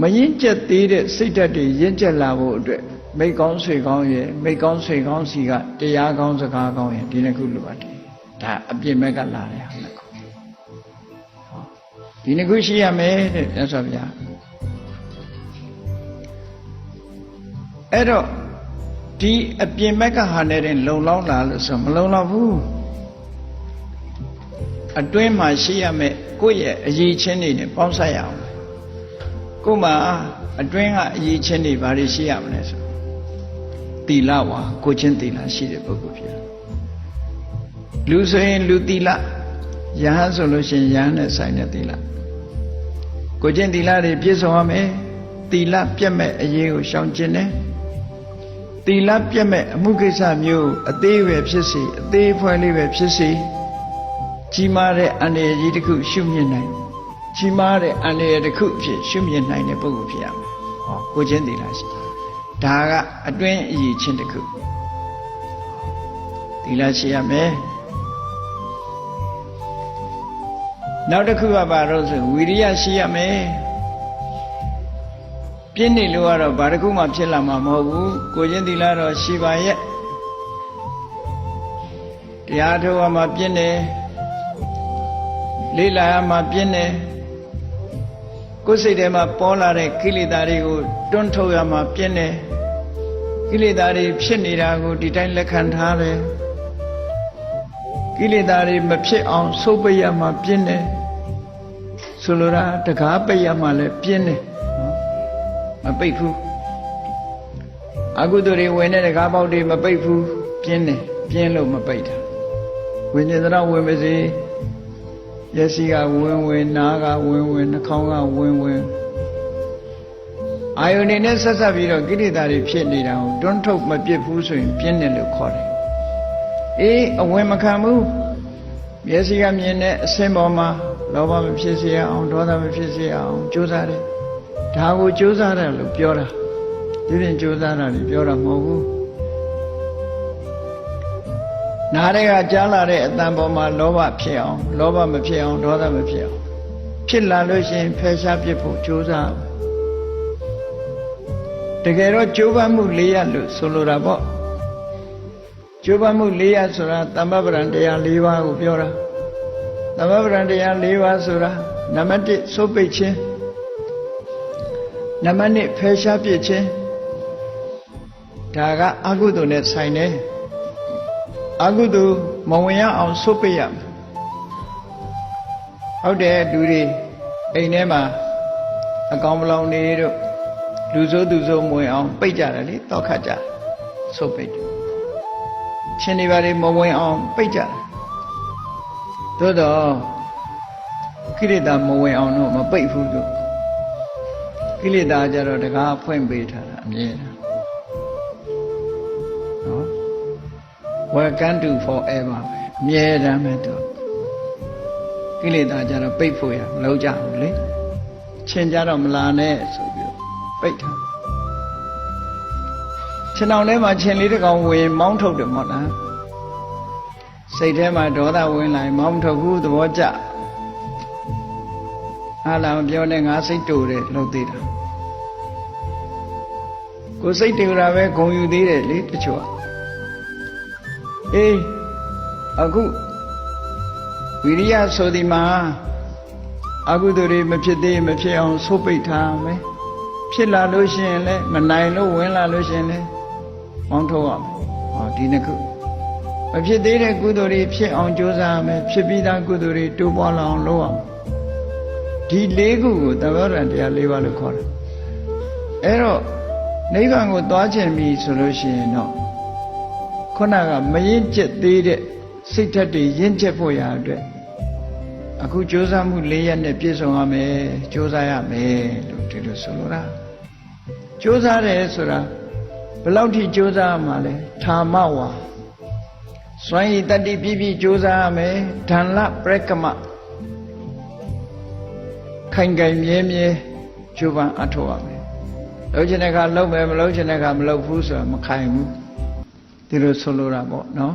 မရင်ကျက်သေးတဲ့စိတ်ဓာတ်တွေရင်ကျက်လာဖို့အတွက်မိတ်ကောင်းဆွေကောင်းရဲ့မိတ်ကောင်းဆွေကောင်းစီကတရားကောင်းစကားကောင်းရဲ့ဒီနှစ်ခုလိုအပ်တယ်ဒါအပြစ်မဲ့ကလာတယ်ဟာနှစ်ခုဟောဒီနှစ်ခုရှိရမယ်တဲ့မြတ်စွာဘုရားအဲ့တော့ဒီအပြင်မဲ့ကဟာနဲ့တင်လုံလောက်လာလို့ဆိုမလုံလောက်ဘူးအတွင်းမှာရှိရမယ်ကိုယ့်ရဲ့အရေးချင်းတွေနဲ့ပေါင်းဆက်ရအောင် ကိုယ်မှာအတွင်းကအရေးချင်းတွေဘာတွေရှိရမလဲဆိုသီလဝါကိုချင်းသီလရှိတဲ့ပုဂ္ဂိုလ်ဖြစ်တယ်လူဆိုရင်လူသီလယဟန်ဆိုလို့ရှိရင်ယဟန်နဲ့ဆိုင်တဲ့သီလကိုချင်းသီလတွေပြည့်စုံရမယ်သီလပြတ်မဲ့အရေးကိုရှောင်ကျင်တယ်သီလပြတ်မဲ့အမှုကိစ္စမျိုးအသေးပဲဖြစ်စီအသေးဖွဲလေးပဲဖြစ်စီကြီးမားတဲ့အန္တရာယ်ကြီးတစ်ခုရှုမြင်နိုင် ကြီးမားတဲ့အန္တရာယ်တစ်ခုအဖြစ်ရှုမြင်နိုင်တဲ့ပုဂ္ဂိုလ်ဖြစ်ရမယ်။ဟောကိုချင်းသီလရှိဒါကအတွင်းအရေးချင်းတစ်ခုသီလရှိရမယ်။နောက်တစ်ခုကဘာလို့ဆိုဝီရိယရှိရမယ်။ပြင်းနေလို့ကတော့ဘာတစ်ခုမှဖြစ်လာမှာမဟုတ်ဘူး။ကိုချင်းသီလတော့ရှိပါရဲ့။တရားထုတ်ရမှာပြင်းတယ်လေးလာရမှာပြင်းတယ် ကိုယ်စိတ်ထဲမှာပေါ်လာတဲ့ကိလေသာတွေကိုတွန်းထုတ်ရမှာပြင်းတယ်ကိလေသာတွေဖြစ်နေတာကိုဒီတိုင်းလက်ခံထားတယ်ကိလေသာတွေမဖြစ်အောင်ဆုပ်ပိတ်ရမှာပြင်းတယ်ဆိုလိုတာတကားပိတ်ရမှာလည်းပြင်းတယ်နော်မပိတ်ဘူးအကုသိုလ်တွေဝင်တဲ့တကားပေါက်တွေမပိတ်ဘူးပြင်းတယ်ပြင်းလို့မပိတ်တာဝိညာဉ်တော်ဝင်ပါစေ မျက်စိကဝင်ဝင်နားကဝင်ဝင်နှာခေါင်းကဝင်ဝင်အာယုန်နေနဲ့ဆက်ဆက်ပြီးတော့ကိလေသာတွေဖြစ်နေတာကိုတွန်းထုတ်မပြစ်ဘူးဆိုရင်ပြင်းတယ်လို့ခေါ်တယ်။အေးအဝင်မခံဘူးမျက်စိကမြင်တဲ့အစင်းပေါ်မှာလောဘမဖြစ်စေရအောင်ဒေါသမဖြစ်စေရအောင်ကြိုးစားတယ်။ဒါကိုကြိုးစားတယ်လို့ပြောတာ။ဒီပြင်ကြိုးစားတာတွေပြောတာမဟုတ်ဘူး။ နားတွေကကြားလာတဲ့အတန်ပေါ်မှာလောဘဖြစ်အောင်လောဘမဖြစ်အောင်ဒေါသမဖြစ်အောင်ဖြစ်လာလို့ရှိရင်ဖယ်ရှားပြစ်ဖို့ကြိုးစားတကယ်တော့ကြိုးပမ်းမှု၄ရပ်လို့ဆိုလိုတာပေါ့ကြိုးပမ်းမှု၄ရပ်ဆိုတာတမ္ပပရံတရား၄ပါးကိုပြောတာတမ္ပပရံတရား၄ပါးဆိုတာနံပါတ်1စိုးပိတ်ခြင်းနံပါတ်2ဖယ်ရှားပြစ်ခြင်းဒါကအကုသိုလ်နဲ့ဆိုင်တယ် အကုသိုလ်မဝင်ရအောင်ဆုတ်ပိတ်ရမယ်ဟုတ်တယ်လူတွေအိမ်ထဲမှာအကောင်ပလောင်နေတို့လူဆိုးသူဆိုးမဝင်အောင်ပိတ်ကြတယ်လေတောက်ခတ်ကြဆုတ်ပိတ်ချင်းတွေပါလေမဝင်အောင်ပိတ်ကြတယ်သို့တော့ကိလေသာမဝင်အောင်တော့မပိတ်ဘူးတို့ကိလေသာကြတော့တကားဖွင့်ပေးထားတာအမြဲတမ်း welcome to forever ပဲအမြဲတမ်းပဲသူကိလေသာကြတော့ပိတ်ဖို့ရမလုပ်ကြဘူးလေချင်းကြတော့မလာနဲ့ဆိုပြီးတော့ပိတ်ထားခြေနှောင်ထဲမှာချင်းလေးတစ်ကောင်ဝင်မောင်းထုတ်တယ်မဟုတ်လားစိတ်ထဲမှာဒေါသဝင်လာရင်မောင်းထုတ်ဘူးသဘောကျအားလာမပြောနဲ့ငါစိတ်တူတယ်လို့သေးတာကိုယ်စိတ်တူတာပဲဂုံယူသေးတယ်လေတချို့က အေးအခုဝိရိယဆိုဒီမှာအကုသိုလ်တွေမဖြစ်သေးမဖြစ်အောင်ဆုတ်ပိတ်ထားမယ်ဖြစ်လာလို့ရှိရင်လည်းမနိုင်လို့ဝင်လာလို့ရှိရင်လည်းမောင်းထုတ်ရမယ်ဟောဒီနှစ်ခုမဖြစ်သေးတဲ့ကုသိုလ်တွေဖြစ်အောင်ကြိုးစားရမယ်ဖြစ်ပြီးသားကုသိုလ်တွေတိုးပွားလာအောင်လုပ်ရမယ်ဒီလေးခုကိုသဘောရံတရား၄ပါးလို့ခေါ်တယ်အဲ့တော့နိဗ္ဗာန်ကိုသွားခြင်းပြီဆိုလို့ရှိရင်တော့ ခုနကမရင်ကျက်သေးတဲ့စိတ်ဓာတ်တွေရင့်ကျက်ဖို့ရာအတွက်အခုကြိုးစားမှု၄ရက်နဲ့ပြည့်စုံရမယ်ကြိုးစားရမယ်လို့ဒီလိုဆိုလိုတာကြိုးစားတယ်ဆိုတာဘယ်လောက်ထိကြိုးစားရမှာလဲဌာမဝါစွမ်းရည်တတ္တိပြည့်ပြည့်ကြိုးစားရမယ်ဓာလပရကမခိုင်ခိုင်မြဲမြဲကြိုးပမ်းအထောက်ရမယ်လှုပ်ချင်တဲ့အခါလှုပ်မယ်မလှုပ်ချင်တဲ့အခါမလှုပ်ဘူးဆိုတာမခိုင်ဘူး ဒီလိုဆိုလိုတာပေါ့နော်